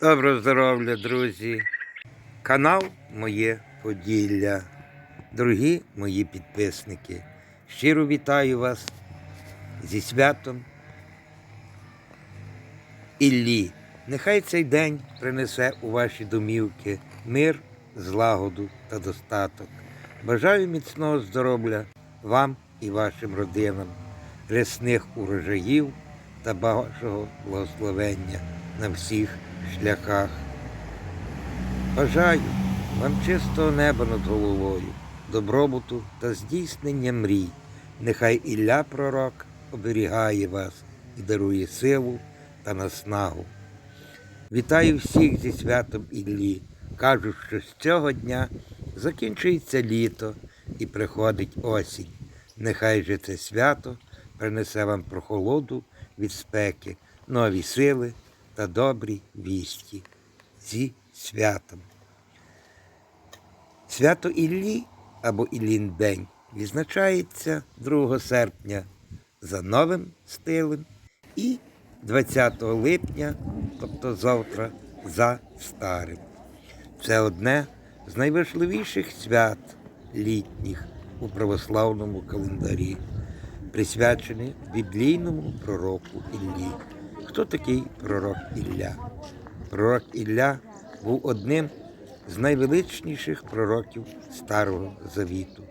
Доброго здоров'я, друзі. Канал Моє Поділля. Дорогі мої підписники. Щиро вітаю вас зі святом Іллі. Нехай цей день принесе у ваші домівки мир, злагоду та достаток. Бажаю міцного здоров'я вам і вашим родинам, рясних урожаїв та Божого благословення на всіх шляхах. Бажаю вам чистого неба над головою, добробуту та здійснення мрій. Нехай Ілля Пророк оберігає вас і дарує силу та наснагу. Вітаю всіх зі святом Іллі. Кажуть, що з цього дня закінчується літо і приходить осінь. Нехай же це свято принесе вам прохолоду від спеки, нові сили та добрі вісті. Зі святом. Свято Іллі або Іллін День відзначається 2 серпня за новим стилем і 20 липня, тобто завтра, за старим. Це одне з найважливіших свят літніх у православному календарі, присвячене біблійному пророку Іллі. Хто такий пророк Ілля? Пророк Ілля був одним з найвеличніших пророків Старого Завіту,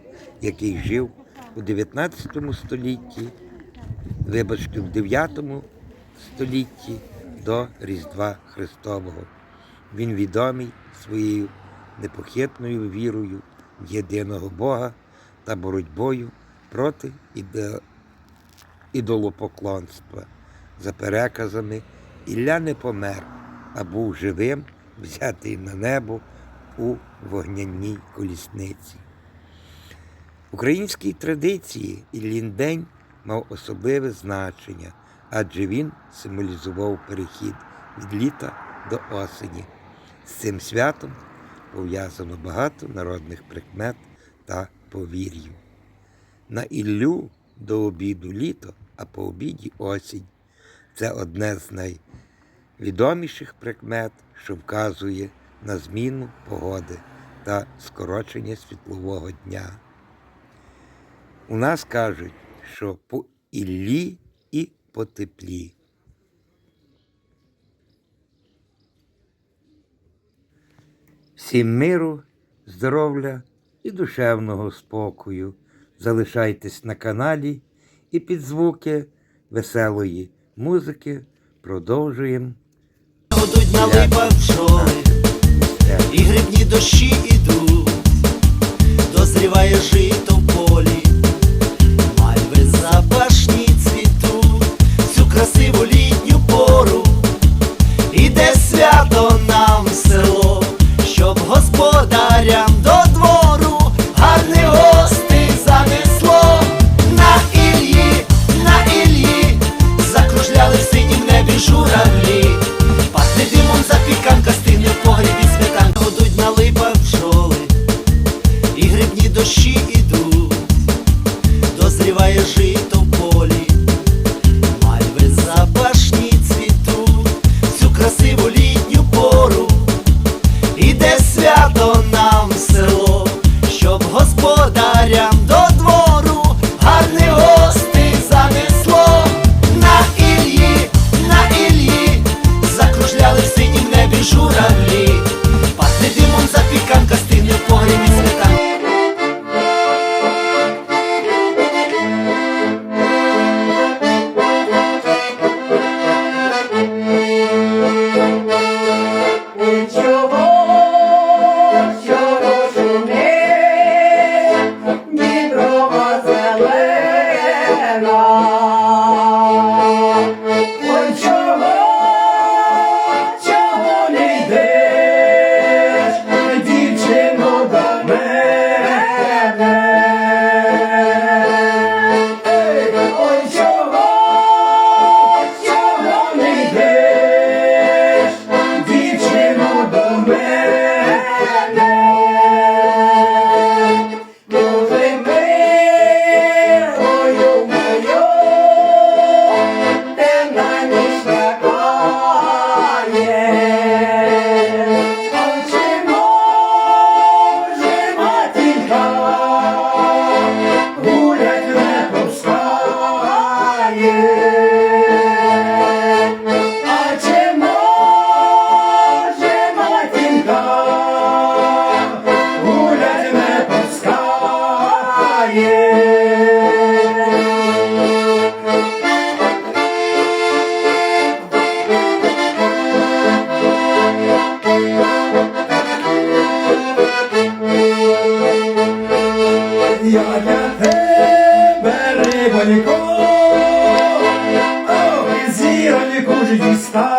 який жив у 19 столітті, вибачте, в 9 столітті до Різдва Христового. Він відомий своєю непохитною вірою в єдиного Бога та боротьбою проти ідолопоклонства. За переказами, Ілля не помер, а був живим, взятий на небо у вогняній колісниці. В українській традиції Іллін День мав особливе значення, адже він символізував перехід від літа до осені. З цим святом пов'язано багато народних прикмет та повір'їв. На Іллю до обіду літо, а по обіді осінь. Це одне з найвідоміших прикмет, що вказує на зміну погоди та скорочення світлового дня. У нас кажуть, що по Іллі і по теплі. Всім миру, здоров'я і душевного спокою. Залишайтесь на каналі і під звуки веселої музики. Продовжуємо. До на липах Е, і грибні дощі ідуть, дозріває жито я для тебе рибонько, ой, зіроньку ж дістану.